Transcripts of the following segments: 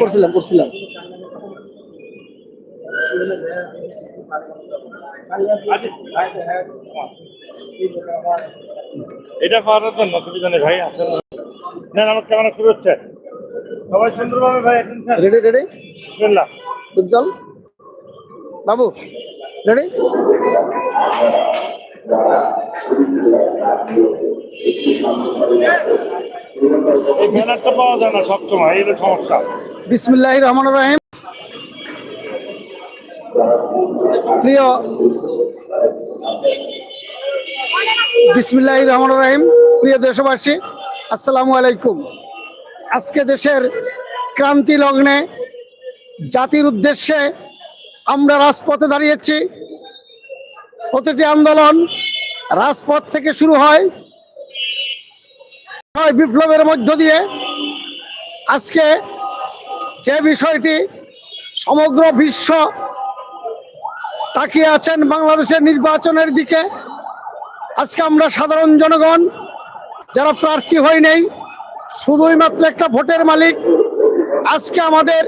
করছিলাম করছিলাম। এটা করার জন্য অসুবিধা নেই ভাই আসেন। না আমার ক্যামেরা শুরু হচ্ছে। সবাই সুন্দরভাবে ভাই। রেডি রেডি বিসমিল্লাহ। উজ্জ্বল? বাবু রেডি রহমান রাহিম। প্রিয় প্রিয় দেশবাসী, আসসালামু আলাইকুম। আজকে দেশের ক্রান্তি লগ্নে জাতির উদ্দেশ্যে আমরা রাজপথে দাঁড়িয়েছি। প্রতিটি আন্দোলন রাজপথ থেকে শুরু হয় হয় বিপ্লবের মধ্য দিয়ে আজকে যে বিষয়টি সমগ্র বিশ্ব তাকিয়ে আছেন বাংলাদেশের নির্বাচনের দিকে, আজকে আমরা সাধারণ জনগণ যারা প্রার্থী হই নেই শুধুই মাত্র একটা ভোটের মালিক, আজকে আমাদের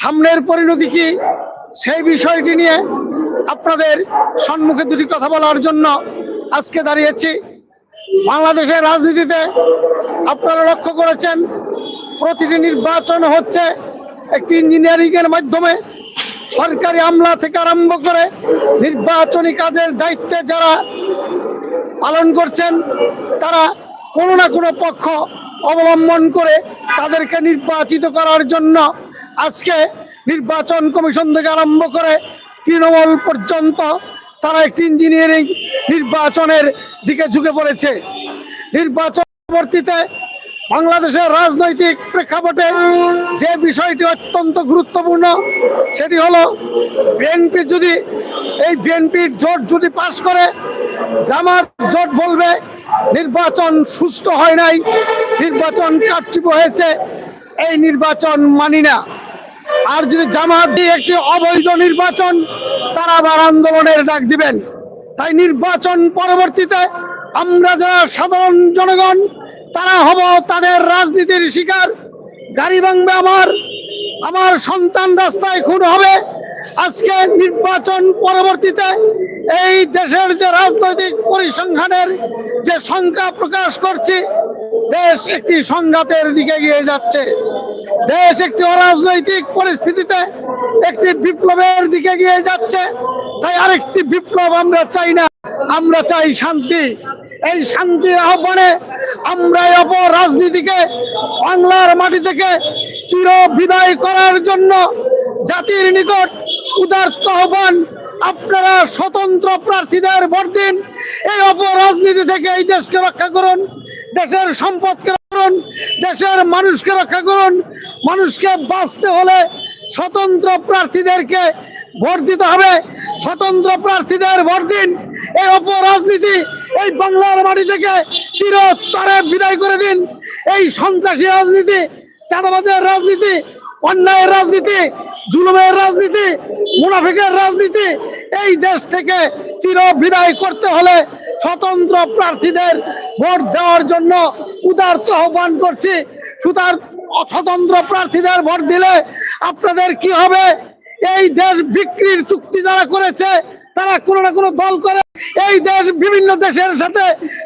সামনের পরিণতি কি সেই বিষয়টি নিয়ে আপনাদের সম্মুখে দুটি কথা বলার জন্য আজকে দাঁড়িয়েছি। বাংলাদেশের রাজনীতিতে আপনারা লক্ষ্য করেছেন, প্রতিটি নির্বাচন হচ্ছে একটি ইঞ্জিনিয়ারিং এর মাধ্যমে। সরকারি আমলা থেকে আরম্ভ করে নির্বাচনী কাজের দায়িত্বে যারা পালন করছেন, তারা কোনো না কোনো পক্ষ অবলম্বন করে তাদেরকে নির্বাচিত করার জন্য আজকে নির্বাচন কমিশন থেকে আরম্ভ করে তৃণমূল পর্যন্ত তারা একটি ইঞ্জিনিয়ারিং নির্বাচনের দিকে ঝুঁকে পড়েছে। নির্বাচন পরবর্তীতে বাংলাদেশের রাজনৈতিক প্রেক্ষাপটে যে বিষয়টি অত্যন্ত গুরুত্বপূর্ণ, সেটি হলো বিএনপি যদি, এই বিএনপির জোট যদি পাশ করে, জামাত জোট বলবে, নির্বাচন সুষ্ঠু হয় নাই, নির্বাচন কারচুপ হয়েছে, এই নির্বাচন মানি না। আর যদি জামাত দিয়ে একটি অবৈধ নির্বাচন, তারা আবার আন্দোলনের ডাক দিবেন। তাই নির্বাচন পরবর্তীতে আমরা যারা সাধারণ জনগণ, তারা হব তাদের রাজনীতির শিকার। গাড়ি ভাঙবে আমার আমার সন্তান রাস্তায় খুন হবে। আজকে নির্বাচন পরবর্তীতে এই দেশের যে রাজনৈতিক পরিসংখ্যানের যে সংখ্যা প্রকাশ করছি দেশ একটি সংঘাতের দিকে গিয়ে যাচ্ছে। দেশ একটি অরাজনৈতিক পরিস্থিতিতে একটি বিপ্লবের দিকে গিয়ে যাচ্ছে। তাই আরেকটি বিপ্লব আমরা চাই না। আমরা চাই শান্তি। এই শান্তির আহ্বানে আমরা অপর রাজনীতিকে বাংলার মাটি থেকে চির বিদায় করার জন্য জাতির নিকট উদার্ত আহ্বান, আপনারা স্বতন্ত্র প্রার্থীদের ভোট দিন। এই অপর রাজনীতি থেকে এই দেশকে রক্ষা করুন। দেশের সম্পদকে করুন, দেশের মানুষকে রক্ষা করুন, মানুষকে বাঁচতে হলে স্বতন্ত্র প্রার্থীদেরকে ভোট দিতে হবে। স্বতন্ত্র প্রার্থীদের ভোট দিন। এই অপর রাজনীতি এই বাংলার মাটি থেকে চিরতরে বিদায় করে দিন। এই সন্ত্রাসী রাজনীতি, চাঁদাবাজের রাজনীতি, অন্যায়ের রাজনীতি, জুলুমের রাজনীতি, মুনাফিকের রাজনীতি, এই দেশ থেকে চির বিদায় করতে হলে স্বতন্ত্র প্রার্থীদের ভোট দেওয়ার জন্য উদার্ত আহ্বান করছি। সুতার স্বতন্ত্র প্রার্থীদের ভোট দিলে আপনাদের কি হবে? এই দেশ বিক্রির চুক্তি যারা করেছে, তারা কোনো না কোনো দল করে। এই দেশ বিভিন্ন দেশের সাথে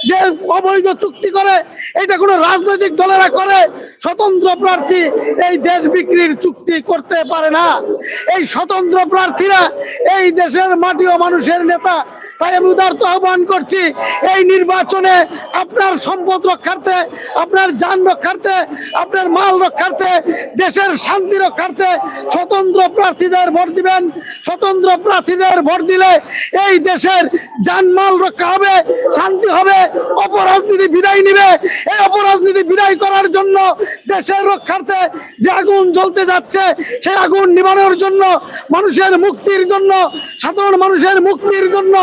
যে অবৈধ চুক্তি করে, এটা কোনো রাজনৈতিক দলেরা করে। স্বতন্ত্র প্রার্থী এই দেশ বিক্রির চুক্তি করতে পারে না। এই স্বতন্ত্র প্রার্থীরা এই দেশের মাটি ও মানুষের নেতা তাই আমি উদার্ত আহ্বান করছি। এই নির্বাচনে আপনার সম্পদ রক্ষার্থে, আপনার যান রক্ষার্থে, আপনার মাল রক্ষার্থে, দেশের শান্তি রক্ষার্থে স্বতন্ত্র প্রার্থীদের ভোট দিবেন। স্বতন্ত্র প্রার্থীদের ভোট দিলে এই দেশের জানমাল রক্ষা হবে, শান্তি হবে, অপরাজনীতি বিদায় নিবে। এই অপরাজনীতি বিদায় করার জন্য দেশের রক্ষার্থে যে আগুন জ্বলতে যাচ্ছে, সেই আগুন নিবানোর জন্য, মানুষের মুক্তির জন্য, সাধারণ মানুষের মুক্তির জন্য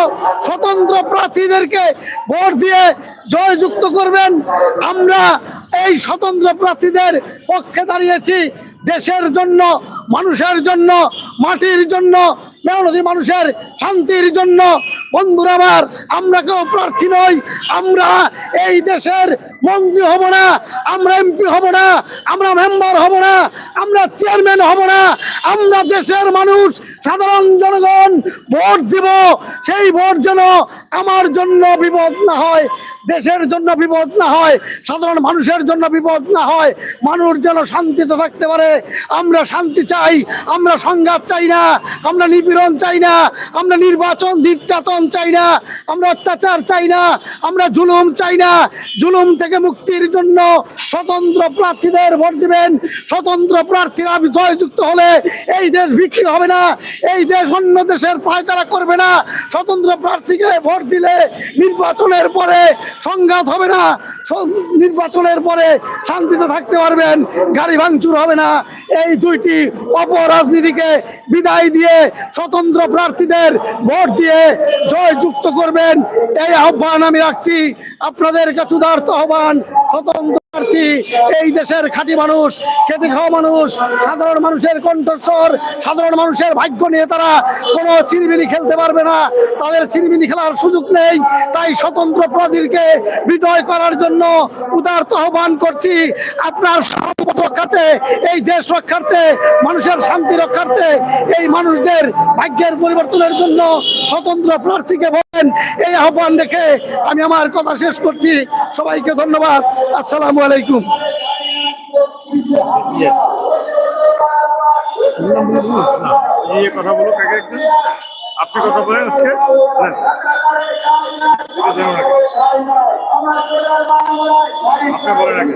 স্বতন্ত্র প্রার্থীদেরকে ভোট দিয়ে জয়যুক্ত করবেন। আমরা এই স্বতন্ত্র প্রার্থীদের পক্ষে দাঁড়িয়েছি। দেশের জন্য, মানুষের জন্য, মাটির জন্য মেহনতি মানুষের শান্তির জন্য। বন্ধুরা আমার, আমরা কেউ প্রার্থী নই। আমরা এই দেশের মন্ত্রী হব না, আমরা এমপি হব না, আমরা মেম্বার হব না, আমরা চেয়ারম্যান হব না। আমরা দেশের মানুষ, সাধারণ জনগণ, ভোট দিব। সেই ভোট যেন আমার জন্য বিপদ না হয়, দেশের জন্য বিপদ না হয়, সাধারণ মানুষের জন্য বিপদ না হয়, মানুষ যেন শান্তিতে থাকতে পারে। আমরা শান্তি চাই, আমরা সংঘাত চাই না, আমরা নিপীড়ন চাই না, আমরা নির্বাচন নির্যাতন চাই না, আমরা অত্যাচার চাই না, আমরা জুলুম চাই না। জুলুম থেকে মুক্তির জন্য স্বতন্ত্র প্রার্থীদের ভোট দিবেন। স্বতন্ত্র প্রার্থীরা জয়যুক্ত হলে এই দেশ বিক্রি হবে না, এই দেশ অন্য দেশের পায়তারা করবে না। স্বতন্ত্র প্রার্থীকে ভোট দিলে নির্বাচনের পরে সংঘাত হবে না নির্বাচনের পরে শান্তিতে থাকতে পারবেন, গাড়ি ভাঙচুর হবে না। এই দুইটি অপরাজনীতিকে বিদায় দিয়ে স্বতন্ত্র প্রার্থীদের ভোট দিয়ে জয় যুক্ত করবেন। এই আহ্বান আমি রাখছি। আপনাদের কাছে আহ্বান, স্বতন্ত্র এই দেশের খাঁটি মানুষ খেতে খাওয়া মানুষ, সাধারণ মানুষের কণ্ঠস্বর, সাধারণ মানুষের ভাগ্য নিয়ে তারা কোনো চিনিমিনি খেলতে পারবে না। তাদের চিনিমিনি খেলার সুযোগ নেই। তাই স্বতন্ত্র প্রার্থীকে বিজয় করার জন্য উদারত আহ্বান করছি আপনার সম্পদ রক্ষার্থে, এই দেশ রক্ষার্থে, মানুষের শান্তি রক্ষার্থে, এই মানুষদের ভাগ্যের পরিবর্তনের জন্য স্বতন্ত্র প্রার্থীকে এই আহ্বান রেখে আমি আমার কথা শেষ করছি। সবাইকে ধন্যবাদ। আসসালামু আলাইকুম। কথা বলো আপনি কথা বলেন আজকে। আপনি বলেন আগে।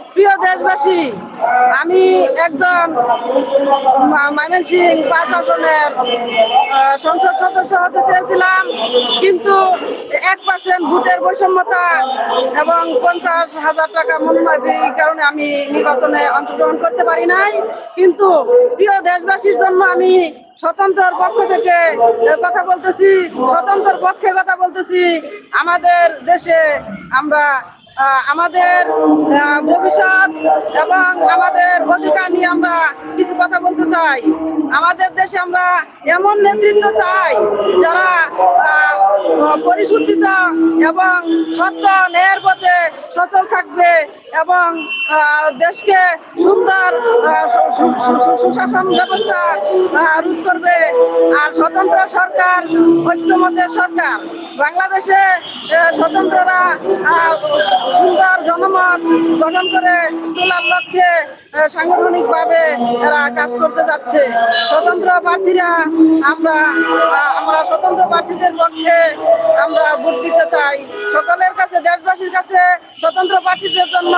প্রিয় দেশবাসী, আমি একজন ময়মনসিং পাঁচ আসনের সংসদ সদস্য হতে চেয়েছিলাম, কিন্তু এক পার্সেন্ট ভোটের বৈষম্যতা এবং পঞ্চাশ হাজার টাকা বিক্রির কারণে আমি নির্বাচনে অংশগ্রহণ করতে পারি নাই। কিন্তু প্রিয় দেশবাসীর জন্য আমি স্বতন্ত্র পক্ষ থেকে কথা বলতেছি স্বতন্ত্র পক্ষে কথা বলতেছি। আমাদের দেশে আমরা আমাদের ভবিষ্যৎ এবং আমাদের অধিকার নিয়ে আমরা কিছু কথা বলতে চাই। আমাদের দেশে আমরা এমন নেতৃত্ব চাই যারা পরিশুদ্ধিত এবং সত্য, ন্যায়ের পথে সচল থাকবে। এবং দেশকে সুন্দর সুশাসন ব্যবস্থা রোধ করবে। আর স্বতন্ত্র সরকার, ঐক্যমতের সরকার। বাংলাদেশে স্বতন্ত্ররা সুন্দর জনমত গঠন করে তোলার লক্ষ্যে সাংগঠনিকভাবে এরা কাজ করতে যাচ্ছে। স্বতন্ত্র প্রার্থীরা আমরা আমরা স্বতন্ত্র প্রার্থীদের পক্ষে আমরা ভোট দিতে চাই। সকলের কাছে, দেশবাসীর কাছে স্বতন্ত্র প্রার্থীদের জন্য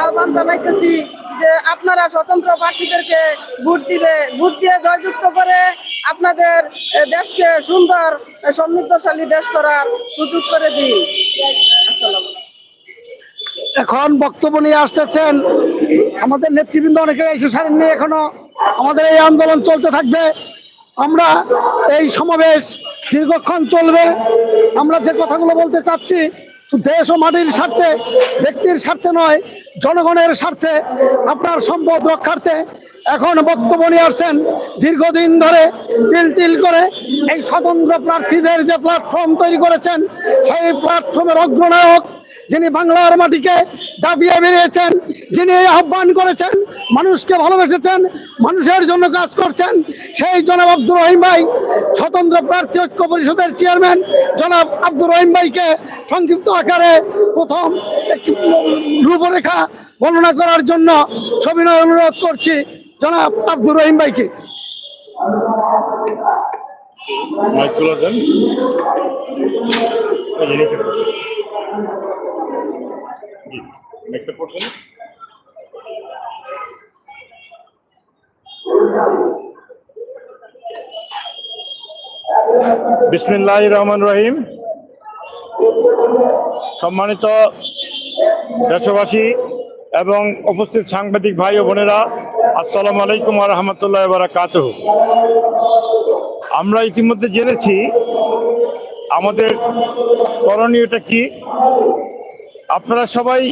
আহ্বান জানাইতেছি যে আপনারা স্বতন্ত্র প্রার্থীদেরকে ভোট দিবে। ভোট দিয়ে জয়যুক্ত করে আপনাদের দেশকে সুন্দর সমৃদ্ধশালী দেশ করার সুযোগ করে দিন। আসসালামু। এখন বক্তব্য নিয়ে আসতেছেন আমাদের নেতৃবৃন্দ অনেকে এসে সারেননি এখনও। আমাদের এই আন্দোলন চলতে থাকবে। আমরা এই সমাবেশ দীর্ঘক্ষণ চলবে। আমরা যে কথাগুলো বলতে চাচ্ছি, দেশ ও মাটির স্বার্থে, ব্যক্তির স্বার্থে নয়, জনগণের স্বার্থে, আপনার সম্পদ রক্ষার্থে। এখন বক্তব্য নিয়ে আসছেন দীর্ঘদিন ধরে তিল তিল করে এই স্বতন্ত্র প্রার্থীদের যে প্ল্যাটফর্ম তৈরি করেছেন, সেই প্ল্যাটফর্মের অগ্রনায়ক যিনি বাংলার মাটিকে দাবিয়ে বেরিয়েছেন, যিনি এই আহ্বান করেছেন, মানুষকে ভালোবেসেছেন, মানুষের জন্য কাজ করছেন, সেই জনাব আব্দুর রহিম ভাই, স্বতন্ত্র প্রার্থী ঐক্য পরিষদের চেয়ারম্যান, জনাব আব্দুর রহিম ভাইকে সংক্ষিপ্ত আকারে প্রথম একটি রূপরেখা বর্ণনা করার জন্য সবিনয় অনুরোধ করছি জনাব আব্দুর রহিম ভাইকে। দেন। একটা পড়ছেন বিসমিল্লাহ রহমান রহিম। সম্মানিত দেশবাসী এবং উপস্থিত সাংবাদিক ভাই ও বোনেরা, আসসালামু আলাইকুম রহমতুল্লাহ বারাকাত আমরা ইতিমধ্যে জেনেছি আমাদের করণীয়টা কি। আপনারা সবাই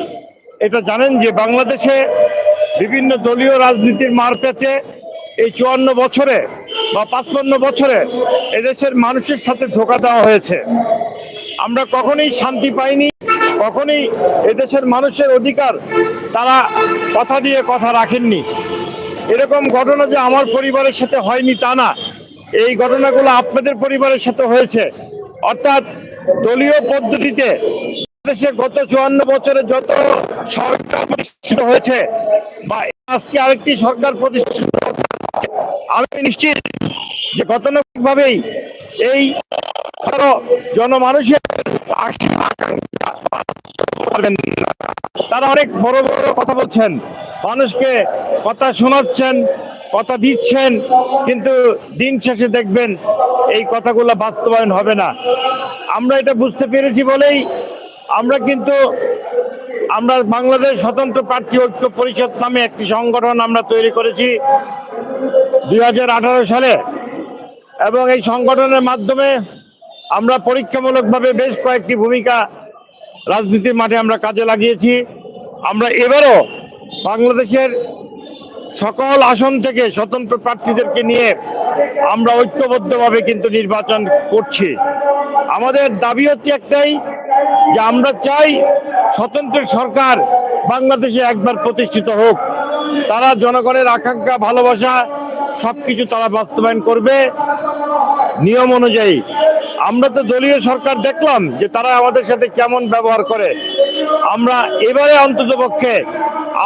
এটা জানেন যে বাংলাদেশে বিভিন্ন দলীয় রাজনীতির মার পেঁচে এই চুয়ান্ন বছরে বা পাঁচপান্ন বছরে এদেশের মানুষের সাথে ধোকা দেওয়া হয়েছে। আমরা কখনোই শান্তি পাইনি, কখনই এদেশের মানুষের অধিকার তারা কথা দিয়ে কথা রাখেননি। এরকম ঘটনা যে আমার পরিবারের সাথে হয়নি তা না। এই ঘটনাগুলো আপনাদের পরিবারের সাথে হয়েছে। অর্থাৎ দলীয় পদ্ধতিতে দেশে গত চুয়ান্ন বছরে যত সরকার প্রতিষ্ঠিত হয়েছে বা আজকে আরেকটি সরকার প্রতিষ্ঠিত আমি নিশ্চিত যে গতানুগতিকভাবেই এই জনমানুষের। তারা অনেক বড় বড় কথা বলছেন, মানুষকে কথা শোনাচ্ছেন, কথা দিচ্ছেন, কিন্তু দিন শেষে দেখবেন এই কথাগুলো বাস্তবায়ন হবে না আমরা এটা বুঝতে পেরেছি বলেই আমরা কিন্তু, আমরা বাংলাদেশ স্বতন্ত্র প্রার্থী ঐক্য পরিষদ নামে একটি সংগঠন আমরা তৈরি করেছি দু হাজার আঠারো সালে। এবং এই সংগঠনের মাধ্যমে আমরা পরীক্ষামূলকভাবে বেশ কয়েকটি ভূমিকা রাজনীতির মাঠে আমরা কাজে লাগিয়েছি। আমরা এবারও বাংলাদেশের সকল আসন থেকে স্বতন্ত্র প্রার্থীদেরকে নিয়ে আমরা ঐক্যবদ্ধভাবে কিন্তু নির্বাচন করছি। আমাদের দাবি হচ্ছে একটাই যে আমরা চাই স্বতন্ত্র সরকার বাংলাদেশে একবার প্রতিষ্ঠিত হোক। তারা জনগণের আকাঙ্ক্ষা, ভালোবাসা, সবকিছু তারা বাস্তবায়ন করবে। নিয়ম অনুযায়ী। আমরা তো দলীয় সরকার দেখলাম যে তারা আমাদের সাথে কেমন ব্যবহার করে। আমরা এবারে অন্তত পক্ষে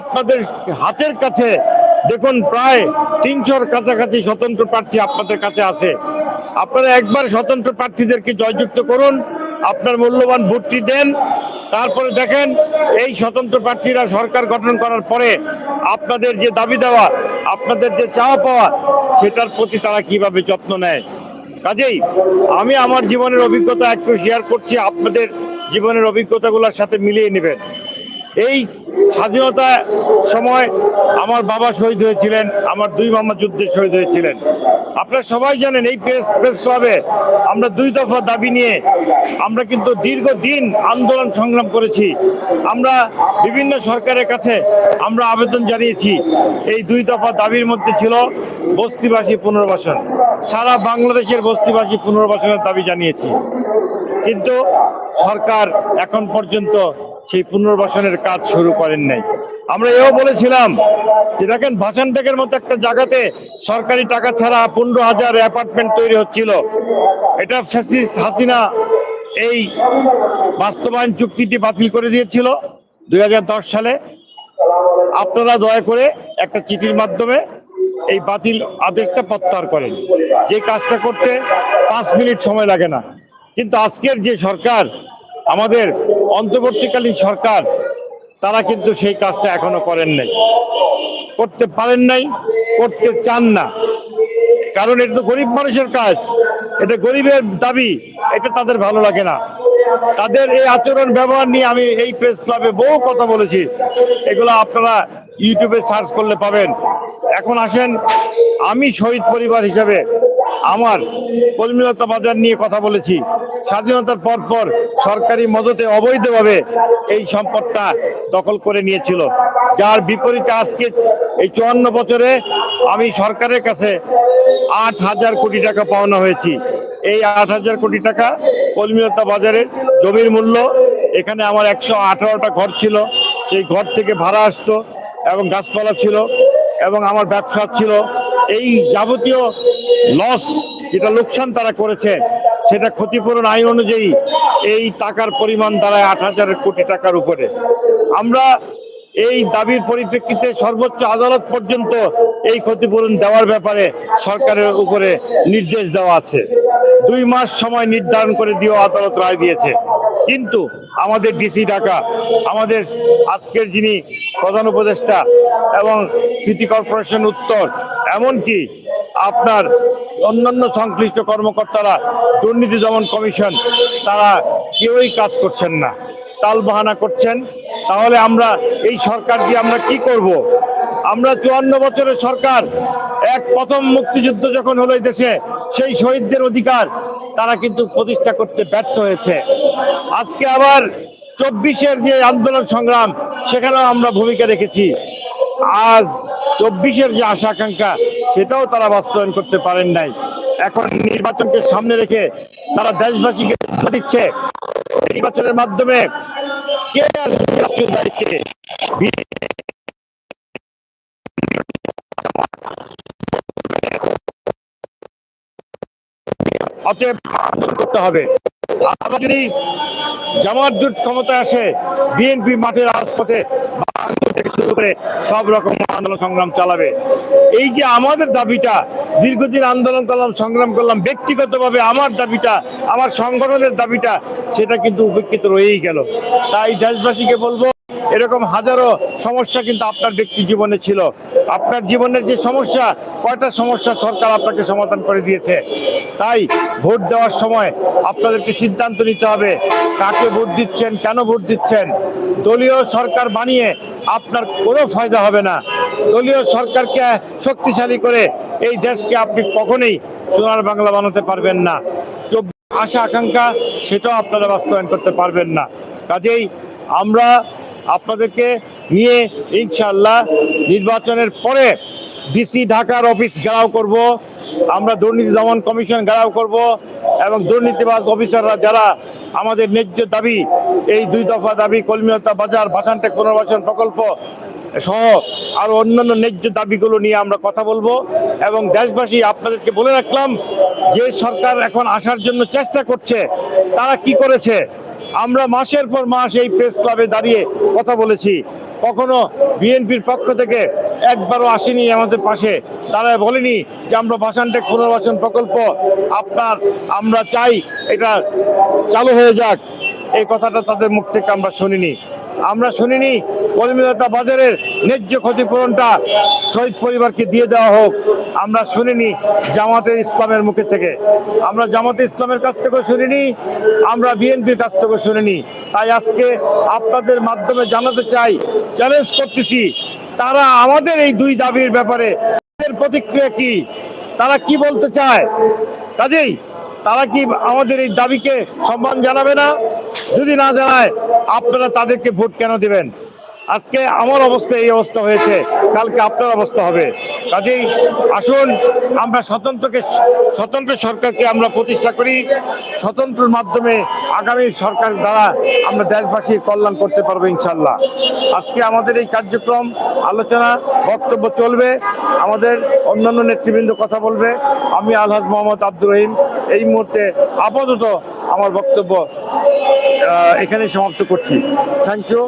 আপনাদের হাতের কাছে দেখুন, প্রায় তিনশোর কাছাকাছি স্বতন্ত্র প্রার্থী আপনাদের কাছে আছে। আপনারা একবার স্বতন্ত্র প্রার্থীদেরকে জয়যুক্ত করুন। আপনার মূল্যবান ভোটটি দেন। তারপরে দেখেন, এই স্বতন্ত্র প্রার্থীরা সরকার গঠন করার পরে আপনাদের যে দাবি দেওয়া, আপনাদের যে চাওয়া পাওয়া, সেটার প্রতি তারা কীভাবে যত্ন নেয়? কাজেই আমি আমার জীবনের অভিজ্ঞতা একটু শেয়ার করছি, আপনাদের জীবনের অভিজ্ঞতাগুলোর সাথে মিলিয়ে নেবেন। এই স্বাধীনতা সময় আমার বাবা শহীদ হয়েছিলেন, আমার দুই মামা যুদ্ধে শহীদ হয়েছিলেন। আপনারা সবাই জানেন, এই প্রেস প্রেস ক্লাবে আমরা দুই দফা দাবি নিয়ে আমরা কিন্তু দীর্ঘদিন আন্দোলন সংগ্রাম করেছি। আমরা বিভিন্ন সরকারের কাছে আমরা আবেদন জানিয়েছি, এই দুই দফা দাবির মধ্যে ছিল বস্তিবাসী পুনর্বাসন। সারা বাংলাদেশের বস্তিবাসী পুনর্বাসনের দাবি জানিয়েছি। কিন্তু সরকার এখন পর্যন্ত সেই পুনর্বাসনের কাজ শুরু করেন নাই। আমরা এও বলেছিলাম যে দেখেন ভাসানটেকের মতো একটা জায়গাতে সরকারি টাকা ছাড়া পনেরো হাজার অ্যাপার্টমেন্ট তৈরি হচ্ছিল। এটা ফ্যাসিস্ট হাসিনা এই বাস্তবায়ন চুক্তিটি বাতিল করে দিয়েছিল দুই হাজার দশ সালে। আপনারা দয়া করে একটা চিঠির মাধ্যমে এই বাতিল আদেশটা প্রত্যাহার করেন। যে কাজটা করতে পাঁচ মিনিট সময় লাগে না। কিন্তু আজকের যে সরকার আমাদের অন্তর্বর্তীকালীন সরকার, তারা কিন্তু সেই কাজটা এখনও করেন নাই। করতে পারেন নাই, করতে চান না। কারণ এটা তো গরিব মানুষের কাজ। এটা গরিবের দাবি, এটা তাদের ভালো লাগে না। তাদের এই আচরণ ব্যবহার নিয়ে আমি এই প্রেস ক্লাবে বহু কথা বলেছি। এগুলো আপনারা ইউটিউবে সার্চ করলে পাবেন। এখন আসেন, আমি শহীদ পরিবার হিসাবে আমার কলমিলতা বাজার নিয়ে কথা বলেছি। স্বাধীনতার পর পর সরকারি মদতে অবৈধভাবে এই সম্পদটা দখল করে নিয়েছিল। যার বিপরীতে আজকে এই চুয়ান্ন বছরে আমি সরকারের কাছে আট হাজার কোটি টাকা পাওনা হয়েছি। এই আট হাজার কোটি টাকা কলমিলতা বাজারের জমির মূল্য, এখানে আমার একশো আঠারোটা ঘর ছিল। সেই ঘর থেকে ভাড়া আসতো এবং গাছপালা ছিল এবং আমার ব্যবসা ছিল। এই যাবতীয় লস যেটা লোকসান তারা করেছে সেটা ক্ষতিপূরণ আইন অনুযায়ী এই টাকার পরিমাণ দাঁড়ায় আট হাজার কোটি টাকার উপরে। আমরা এই দাবির পরিপ্রেক্ষিতে সর্বোচ্চ আদালত পর্যন্ত এই ক্ষতিপূরণ দেওয়ার ব্যাপারে সরকারের উপরে নির্দেশ দেওয়া আছে। দুই মাস সময় নির্ধারণ করে দিয়েও আদালত রায় দিয়েছে। কিন্তু আমাদের ডিসি ঢাকা, আমাদের আজকের যিনি প্রধান উপদেষ্টা এবং সিটি কর্পোরেশন উত্তর, এমনকি আপনার অন্যান্য সংশ্লিষ্ট কর্মকর্তারা, দুর্নীতি দমন কমিশন, তারা কেউই কাজ করছেন না। তাল বাহানা করছেন। তাহলে আমরা এই সরকার দিয়ে আমরা কি করব? আমরা চুয়ান্ন বছরের সরকার। এক প্রথম মুক্তিযুদ্ধ যখন হলো দেশে, সেই শহীদদের অধিকার তারা কিন্তু প্রতিষ্ঠা করতে ব্যর্থ হয়েছে। আজকে আবার চব্বিশের যে আন্দোলন সংগ্রাম, সেখানেও আমরা ভূমিকা রেখেছি। আজ চব্বিশের যে আশা আকাঙ্ক্ষা, সেটাও তারা বাস্তবায়ন করতে পারেন নাই। এখন নির্বাচনকে সামনে রেখে তারা দেশবাসীকে দিচ্ছে। নির্বাচনের মাধ্যমে কে দায়িত্বে? অতএব করতে হবে। যদি জামাত জোট ক্ষমতায় আসে, বিএনপি মাঠের রাজপথে ভাঙচুর থেকে শুরু করে সব রকম আন্দোলন সংগ্রাম চালাবে। এই যে আমাদের দাবিটা, দীর্ঘদিন আন্দোলন করলাম, সংগ্রাম করলাম, ব্যক্তিগতভাবে আমার দাবিটা, আমার সংগঠনের দাবিটা, সেটা কিন্তু উপেক্ষিত রয়েই গেল। তাই দেশবাসীকে বলব এরকম হাজারো সমস্যা কিন্তু আপনার ব্যক্তি জীবনে ছিল। আপনার জীবনের যে সমস্যা, কয়টা সমস্যা সরকার আপনাকে সমাধান করে দিয়েছে? তাই ভোট দেওয়ার সময় আপনাদেরকে সিদ্ধান্ত নিতে হবে, কাকে ভোট দিচ্ছেন, কেন ভোট দিচ্ছেন? দলীয় সরকার বানিয়ে আপনার কোনো ফায়দা হবে না। দলীয় সরকারকে শক্তিশালী করে এই দেশকে আপনি কখনোই সোনার বাংলা বানাতে পারবেন না। আশা, আকাঙ্ক্ষা, সেটাও আপনারা বাস্তবায়ন করতে পারবেন না। কাজেই আমরা আপনাদেরকে নিয়ে ইনশাল্লাহ নির্বাচনের পরে ডিসি ঢাকার অফিস ঘেরাও করব। আমরা দুর্নীতি দমন কমিশন ঘেরাও করব এবং দুর্নীতিবাজ অফিসাররা যারা আমাদের ন্যায্য দাবি, এই দুই দফা দাবি, কলমিয়তা বাজার ভাষান্টেক পুনর্বাসন প্রকল্প সহ আরও অন্যান্য ন্যায্য দাবিগুলো নিয়ে আমরা কথা বলব এবং দেশবাসী আপনাদেরকে বলে রাখলাম, যে সরকার এখন আসার জন্য চেষ্টা করছে, তারা কি করেছে? আমরা মাসের পর মাস এই প্রেস ক্লাবে দাঁড়িয়ে কথা বলেছি। কখনো বিএনপির পক্ষ থেকে একবারও আসেনি আমাদের পাশে। তারা বলেনি যে আমরা ভাষানটেক পুনর্বাসন প্রকল্প আপনার, আমরা চাই, এটা চালু হয়ে যাক। এই কথাটা তাদের মুখ থেকে আমরা শুনিনি। আমরা শুনিনি কর্মীলতা বাজারের ন্যায্য ক্ষতিপূরণটা শহীদ পরিবারকে দিয়ে দেওয়া হোক। আমরা শুনিনি জামাতের ইসলামের মুখে থেকে। আমরা জামাতে ইসলামের কাছ থেকেও শুনিনি, আমরা বিএনপির কাছ থেকেও শুনিনি। তাই আজকে আপনাদের মাধ্যমে জানাতে চাই চ্যালেঞ্জ করতেছি, তারা আমাদের এই দুই দাবির ব্যাপারে প্রতিক্রিয়া কি? তারা কি বলতে চায়? কাজেই তারা কি আমাদের এই দাবিকে সম্মান জানাবে না? যদি না জানায়, আপনারা তাদেরকে ভোট কেন দিবেন? আজকে আমার অবস্থা এই অবস্থা হয়েছে কালকে আপনার অবস্থা হবে। কাজেই আসুন আমরা স্বতন্ত্রকে স্বতন্ত্র সরকারকে আমরা প্রতিষ্ঠা করি স্বতন্ত্রের মাধ্যমে আগামী সরকার দ্বারা আমরা দেশবাসীর কল্যাণ করতে পারব ইনশাল্লাহ আজকে আমাদের এই কার্যক্রম আলোচনা বক্তব্য চলবে আমাদের অন্যান্য নেতৃবৃন্দ কথা বলবে। আমি আলহাজ মোহাম্মদ আব্দুর রহিম এই মুহূর্তে আপাতত আমার বক্তব্য আহ, এখানেই সমাপ্ত করছি। Thank you